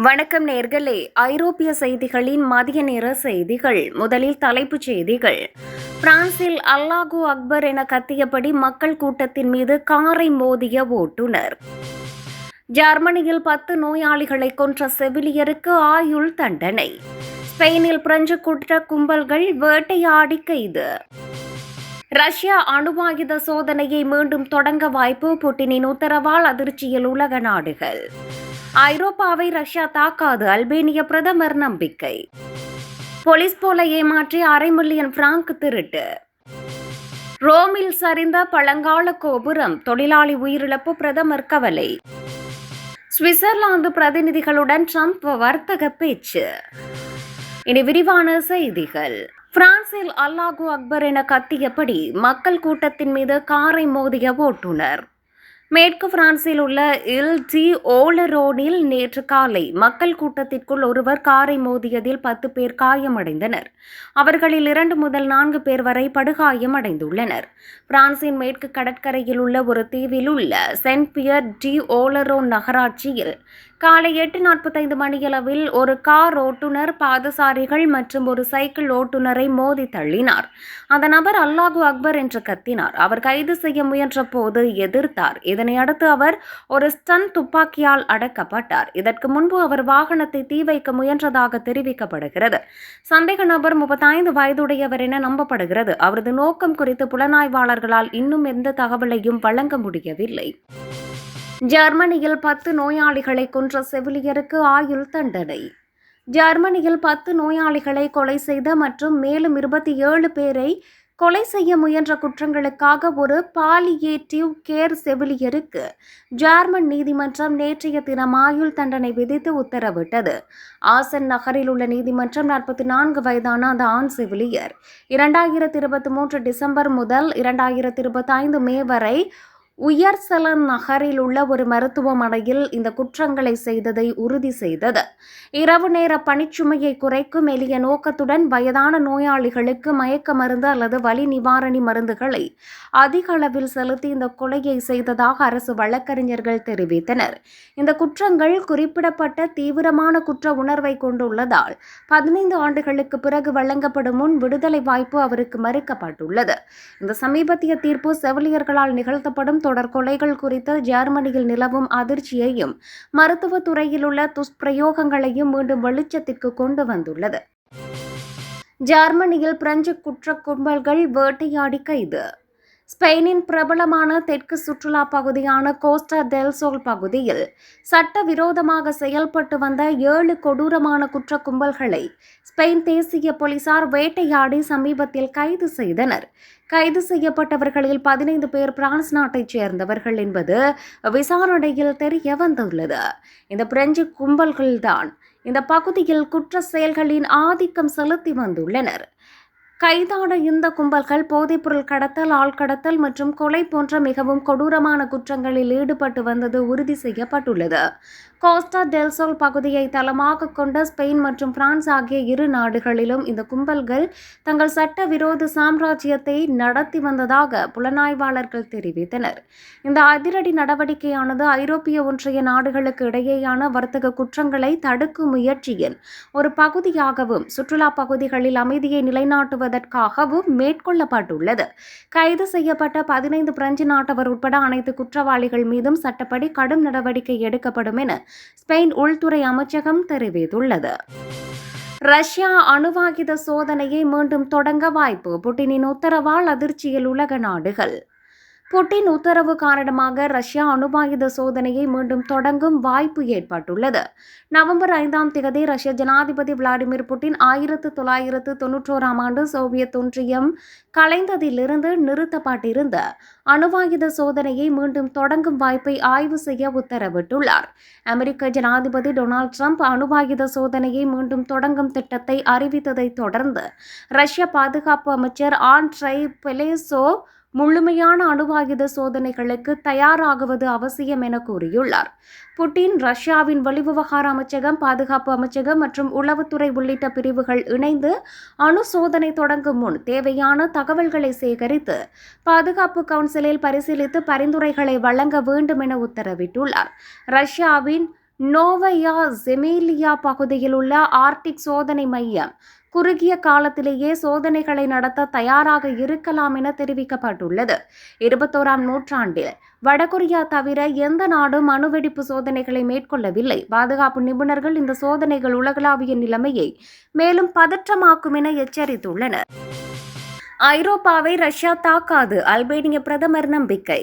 வணக்கம் நேர்களே. ஐரோப்பிய செய்திகளின் மதிய நேர செய்திகள். முதலில் தலைப்புச் செய்திகள். பிரான்சில் அல்லாஹூ அக்பர் என கத்தியபடி மக்கள் கூட்டத்தின் மீது காரை மோதிய ஓட்டுநர். ஜெர்மனியில் பத்து நோயாளிகளை கொன்ற செவிலியருக்கு ஆயுள் தண்டனை. ஸ்பெயினில் பிரெஞ்சு குற்ற கும்பல்கள் வேட்டையாடி கைது. ரஷ்யா அணுவாயுத சோதனையை மீண்டும் தொடங்க வாய்ப்பு புட்டினின் உத்தரவால் அதிர்ச்சியில் உலக நாடுகள். ஐரோப்பாவை ரஷ்யா தாக்காது அல்பேனிய பிரதமர் நம்பிக்கை. போலீஸ் போல ஏமாற்றி அரை மில்லியன் பிராங்க் திருட்டு. ரோமில் சரிந்த பழங்கால கோபுரம் தொழிலாளி உயிரிழப்பு பிரதமர் கவலை. சுவிட்சர்லாந்து பிரதிநிதிகளுடன் ட்ரம்ப் வர்த்தக பேச்சு. இனி விரிவான செய்திகள். பிரான்சில் அல்லாஹூ அக்பர் என கத்தியபடி மக்கள் கூட்டத்தின் மீது காரை மோதிய ஓட்டுநர். மேற்கு பிரான்சில் உள்ள இல் டி ஓலரோனில் நேற்று காலை மக்கள் கூட்டத்திற்குள் ஒருவர் காரை மோதியதில் பத்து பேர் காயமடைந்தனர். அவர்களில் இரண்டு முதல் நான்கு பேர் வரை படுகாயம் அடைந்துள்ளனர் பிரான்சின் மேற்கு கடற்கரையில் உள்ள ஒரு தீவில் உள்ள சென்ட் பியர் டி ஓலரோன் நகராட்சியில் காலை எட்டு நாற்பத்தைந்து மணியளவில் ஒரு கார் ஓட்டுநர் பாதசாரிகள் மற்றும் ஒரு சைக்கிள் ஓட்டுநரை மோதி தள்ளினார். அந்த நபர் அல்லாஹு அக்பர் என்று கத்தினார். அவர் கைது செய்ய முயன்ற போது எதிர்த்தார். இதனையடுத்து அவர் ஒரு ஸ்டன் துப்பாக்கியால் அடக்கப்பட்டார். இதற்கு முன்பு அவர் வாகனத்தை தீ வைக்க முயன்றதாக தெரிவிக்கப்படுகிறது. சந்தேக நபர் முப்பத்தைந்து வயதுடையவர் என நம்பப்படுகிறது. அவரது நோக்கம் குறித்து புலனாய்வாளர்களால் இன்னும் எந்த தகவலையும் வழங்க முடியவில்லை. ஜெர்மனியில் பத்து நோயாளிகளை கொன்ற செவிலியருக்கு ஆயுள் தண்டனை. ஜெர்மனியில் பத்து நோயாளிகளை கொலை செய்த மற்றும் மேலும் இருபத்தி ஏழு பேரை கொலை செய்ய முயன்ற குற்றங்களுக்காக ஒரு பாலியேட்டிவ் கேர் செவிலியருக்கு ஜெர்மன் நீதிமன்றம் நேற்றைய தினம் ஆயுள் தண்டனை விதித்து உத்தரவிட்டது. ஆசன் நகரில் உள்ள நீதிமன்றம் நாற்பத்தி நான்கு வயதான அந்த ஆண் செவிலியர் இரண்டாயிரத்தி இருபத்தி மூன்று டிசம்பர் முதல் இரண்டாயிரத்தி இருபத்தி ஐந்து மே வரை உயர்சலன் நகரில் உள்ள ஒரு மருத்துவமனையில் இந்த குற்றங்களை செய்ததை உறுதி செய்தது. இரவு நேர பணிச்சுமையை குறைக்கும் எளிய நோக்கத்துடன் வயதான நோயாளிகளுக்கு மயக்க மருந்து அல்லது வலி நிவாரணி மருந்துகளை அதிக அளவில் செலுத்தி இந்த கொலையை செய்ததாக அரசு வழக்கறிஞர்கள் தெரிவித்தனர். இந்த குற்றங்கள் குறிப்பிடப்பட்ட தீவிரமான குற்ற உணர்வை கொண்டுள்ளதால் பதினைந்து ஆண்டுகளுக்கு பிறகு வழங்கப்படும் முன் விடுதலை வாய்ப்பு அவருக்கு மறுக்கப்பட்டுள்ளது. இந்த சமீபத்திய தீர்ப்பு செவிலியர்களால் நிகழ்த்தப்படும் தொடர் கொலைகள் குறித்து ஜெர்மனியில் நிலவும் அதிர்ச்சியையும் மருத்துவத் துறையில் உள்ள துஷ்பிரயோகங்களையும் மீண்டும் வெளிச்சத்திற்கு கொண்டு வந்துள்ளது. ஜெர்மனியில் பிரெஞ்சு குற்ற கும்பல்கள் வேட்டையாடி கைது. ஸ்பெயினின் பிரபலமான தெற்கு சுற்றுலா பகுதியான கோஸ்டா டெல் சோல் பகுதியில் சட்டவிரோதமாக செயல்பட்டு வந்த ஏழு கொடூரமான குற்ற கும்பல்களை ஸ்பெயின் தேசிய போலீசார் வேட்டையாடி சமீபத்தில் கைது செய்தனர். கைது செய்யப்பட்டவர்களில் பதினைந்து பேர் பிரான்ஸ் நாட்டைச் சேர்ந்தவர்கள் என்பது விசாரணையில் தெரிய வந்துள்ளது. இந்த பிரெஞ்சு கும்பல்கள்தான் இந்த பகுதியில் குற்ற செயல்களின் ஆதிக்கம் செலுத்தி வந்துள்ளனர். கைதான இந்த கும்பல்கள் போதைப்பொருள் கடத்தல் ஆள்கடத்தல் மற்றும் கொலை போன்ற மிகவும் கொடூரமான குற்றங்களில் ஈடுபட்டு வந்தது உறுதி செய்யப்பட்டுள்ளது. கோஸ்டா டெல்சோல் பகுதியை தளமாக கொண்ட ஸ்பெயின் மற்றும் பிரான்ஸ் ஆகிய இரு நாடுகளிலும் இந்த கும்பல்கள் தங்கள் சட்டவிரோத சாம்ராஜ்யத்தை நடத்தி வந்ததாக புலனாய்வாளர்கள் தெரிவித்தனர். இந்த அதிரடி நடவடிக்கையானது ஐரோப்பிய ஒன்றிய நாடுகளுக்கு இடையேயான வர்த்தக குற்றங்களை தடுக்கும் முயற்சியின் ஒரு பகுதியாகவும் சுற்றுலா பகுதிகளில் அமைதியை நிலைநாட்டுவதற்காகவும் மேற்கொள்ளப்பட்டுள்ளது. கைது செய்யப்பட்ட பதினைந்து பிரெஞ்சு நாட்டவர் உட்பட அனைத்து குற்றவாளிகள் மீதும் சட்டப்படி கடும் நடவடிக்கை எடுக்கப்படும் என ஸ்பெயின் உள்துறை அமைச்சகம் தெரிவித்துள்ளது. ரஷ்யா அணுவாயுத சோதனையை மீண்டும் தொடங்க வாய்ப்பு புட்டினின் உத்தரவால் அதிர்ச்சியில் உலக நாடுகள். புட்டின் உத்தரவு காரணமாக ரஷ்யா அணுவாயுத சோதனையை மீண்டும் தொடங்கும் வாய்ப்பு ஏற்பட்டுள்ளது. நவம்பர் ஐந்தாம் தேதி ரஷ்ய ஜனாதிபதி விளாடிமிர் புட்டின் ஆயிரத்து தொள்ளாயிரத்து தொன்னூற்றோராம் ஆண்டு சோவியத் ஒன்றியம் கலைந்ததிலிருந்து நிறுத்தப்பட்டிருந்த அணுவாயுத சோதனையை மீண்டும் தொடங்கும் வாய்ப்பை ஆய்வு செய்ய உத்தரவிட்டுள்ளார். அமெரிக்க ஜனாதிபதி டொனால்ட் ட்ரம்ப் அணுவாயுத சோதனையை மீண்டும் தொடங்கும் திட்டத்தை அறிவித்ததைத் தொடர்ந்து ரஷ்ய பாதுகாப்பு அமைச்சர் ஆண்ட்ரை பெலேசோ முழுமையான அணுவாயுத சோதனைகளுக்கு தயாராகுவது அவசியம் என கூறியுள்ளார். புட்டின் ரஷ்யாவின் வெளிவிவகார அமைச்சகம் பாதுகாப்பு அமைச்சகம் மற்றும் உளவுத்துறை உள்ளிட்ட பிரிவுகள் இணைந்து அணு சோதனை தொடங்கும் முன் தேவையான தகவல்களை சேகரித்து பாதுகாப்பு கவுன்சிலில் பரிசீலித்து பரிந்துரைகளை வழங்க வேண்டும் என உத்தரவிட்டுள்ளார். ரஷ்யாவின் நோவையா ஜெமேலியா பகுதியில் உள்ள ஆர்டிக் சோதனை மையம் குறுகிய காலத்திலேயே சோதனைகளை நடத்த தயாராக இருக்கலாம் என தெரிவிக்கப்பட்டுள்ளது. இருபத்தோராம் நூற்றாண்டில் வடகொரியா தவிர எந்த நாடும் அணுவெடிப்பு சோதனைகளை மேற்கொள்ளவில்லை. பாதுகாப்பு நிபுணர்கள் இந்த சோதனைகள் உலகளாவிய நிலைமையை மேலும் பதற்றமாக்கும் என எச்சரித்துள்ளனர். ஐரோப்பாவை ரஷ்யா தாக்காது. அல்பேனிய பிரதமர் நம்பிக்கை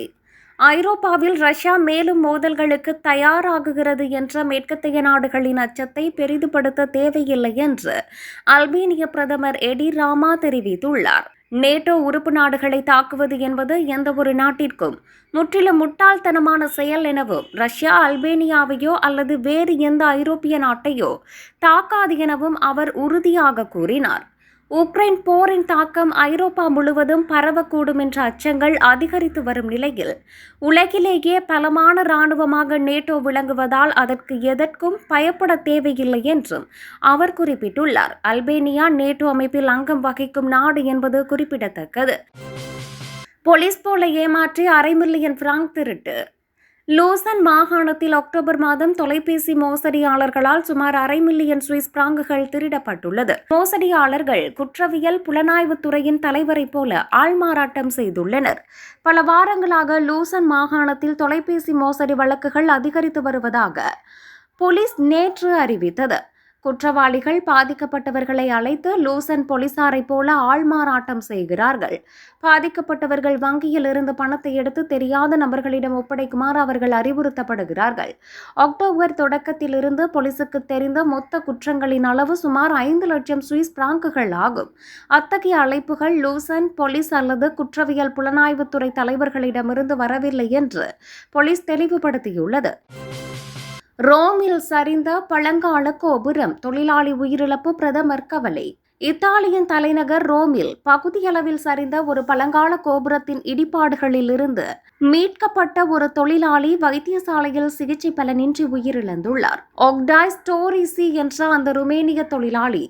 ஐரோப்பாவில் ரஷ்யா மேலும் மோதல்களுக்கு தயாராகுகிறது என்ற மேற்கத்தைய நாடுகளின் அச்சத்தை பெரிதுபடுத்த தேவையில்லை என்று அல்பேனிய பிரதமர் எடி ராமா தெரிவித்துள்ளார். நேட்டோ உறுப்பு நாடுகளை தாக்குவது என்பது எந்த ஒரு நாட்டிற்கும் முற்றிலும் முட்டாள்தனமான செயல் எனவும் ரஷ்யா அல்பேனியாவையோ அல்லது வேறு எந்த ஐரோப்பிய நாட்டையோ தாக்காது எனவும் அவர் உறுதியாக கூறினார். உக்ரைன் போரின் தாக்கம் ஐரோப்பா முழுவதும் பரவக்கூடும் என்ற அச்சங்கள் அதிகரித்து வரும் நிலையில் உலகிலேயே பலமான இராணுவமாக நேட்டோ விளங்குவதால் அதற்கு எதற்கும் பயப்பட தேவையில்லை என்றும் அவர் குறிப்பிட்டுள்ளார். அல்பேனியா நேட்டோ அமைப்பில் அங்கம் வகிக்கும் நாடு என்பது குறிப்பிடத்தக்கது. போலீஸ் போல ஏமாற்றி அரை மில்லியன் பிராங்க் திருட்டு. லூசன் மாகாணத்தில் அக்டோபர் மாதம் தொலைபேசி மோசடியாளர்களால் சுமார் அரை மில்லியன் சுவிஸ் பிராங்குகள் திருடப்பட்டுள்ளது. மோசடியாளர்கள் குற்றவியல் புலனாய்வுத் துறையின் தலைவரைப் போல ஆள்மாறாட்டம் செய்துள்ளனர். பல வாரங்களாக லூசன் மாகாணத்தில் தொலைபேசி மோசடி வழக்குகள் அதிகரித்து வருவதாக போலீஸ் நேற்று அறிவித்தது. குற்றவாளிகள் பாதிக்கப்பட்டவர்களை அழைத்து லூசன் போலீசாரைப் போல ஆள்மாறாட்டம் செய்கிறார்கள். பாதிக்கப்பட்டவர்கள் வங்கியில் இருந்து பணத்தை எடுத்து தெரியாத நபர்களிடம் ஒப்படைக்குமாறு அவர்கள் அறிவுறுத்தப்படுகிறார்கள். அக்டோபர் தொடக்கத்திலிருந்து போலீசுக்கு தெரிந்த மொத்த குற்றங்களின் அளவு சுமார் ஐந்து லட்சம் சுவிஸ் பிராங்குகள் ஆகும். அத்தகைய அழைப்புகள் லூசன் போலீஸ் அல்லது குற்றவியல் புலனாய்வுத்துறை தலைவர்களிடமிருந்து வரவில்லை என்று போலீஸ் தெளிவுபடுத்தியுள்ளது. ரோமில் சரிந்த பழங்கால கோபுரம் தொழிலாளி உயிரிழப்பு பிரதமர் கவலை. இத்தாலியின் தலைநகர் ரோமில் பகுதியளவில் சரிந்த ஒரு பழங்கால கோபுரத்தின் இடிபாடுகளில் இருந்து மீட்கப்பட்ட ஒரு தொழிலாளி வைத்தியசாலையில் சிகிச்சை பலனின்றி உயிரிழந்துள்ளார். ஒக்டாய் ஸ்டோரிசி என்ற அந்த ருமேனிய தொழிலாளி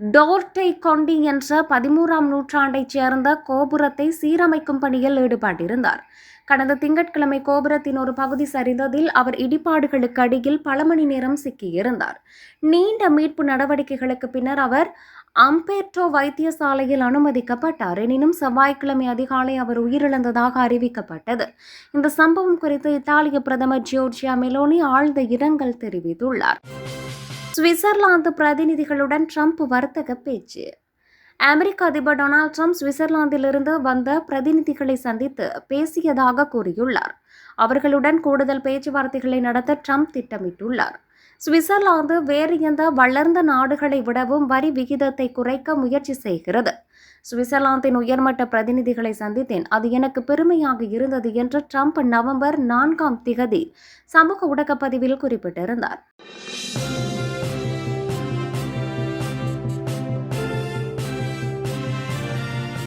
டோர்டை கொண்டி என்ற பதிமூறாம் நூற்றாண்டைச் சேர்ந்த கோபுரத்தை சீரமைக்கும் பணியில் ஈடுபட்டிருந்தார். கடந்த திங்கட்கிழமை கோபுரத்தின் ஒரு பகுதி சரிந்ததில் அவர் இடிபாடுகளுக்கு அடியில் பல மணி நேரம் சிக்கியிருந்தார். நீண்ட மீட்பு நடவடிக்கைகளுக்கு பின்னர் அவர் அம்பேர்டோ வைத்தியசாலையில் அனுமதிக்கப்பட்டார். எனினும் செவ்வாய்க்கிழமை அதிகாலை அவர் உயிரிழந்ததாக அறிவிக்கப்பட்டது. இந்த சம்பவம் குறித்து இத்தாலிய பிரதமர் ஜியோர்ஜியா மெலோனி ஆழ்ந்த இரங்கல் தெரிவித்துள்ளார். சுவிட்சர்லாந்து பிரதிநிதிகளுடன் ட்ரம்ப் வர்த்தக பேச்சு. அமெரிக்க அதிபர் டொனால்ட் ட்ரம்ப் சுவிட்சர்லாந்திலிருந்து வந்த பிரதிநிதிகளை சந்தித்து பேசியதாக கூறியுள்ளார். அவர்களுடன் கூடுதல் பேச்சுவார்த்தைகளை நடத்த ட்ரம்ப் திட்டமிட்டுள்ளார். சுவிட்சர்லாந்து வேறு எந்த வளர்ந்த நாடுகளை விடவும் வரி விகிதத்தை குறைக்க முயற்சி செய்கிறது. சுவிட்சர்லாந்தின் உயர்மட்ட பிரதிநிதிகளை சந்தித்தேன். அது எனக்கு பெருமையாக இருந்தது என்று ட்ரம்ப் நவம்பர் நான்காம் திகதி சமூக ஊடகப் பதிவில் குறிப்பிட்டிருந்தார்.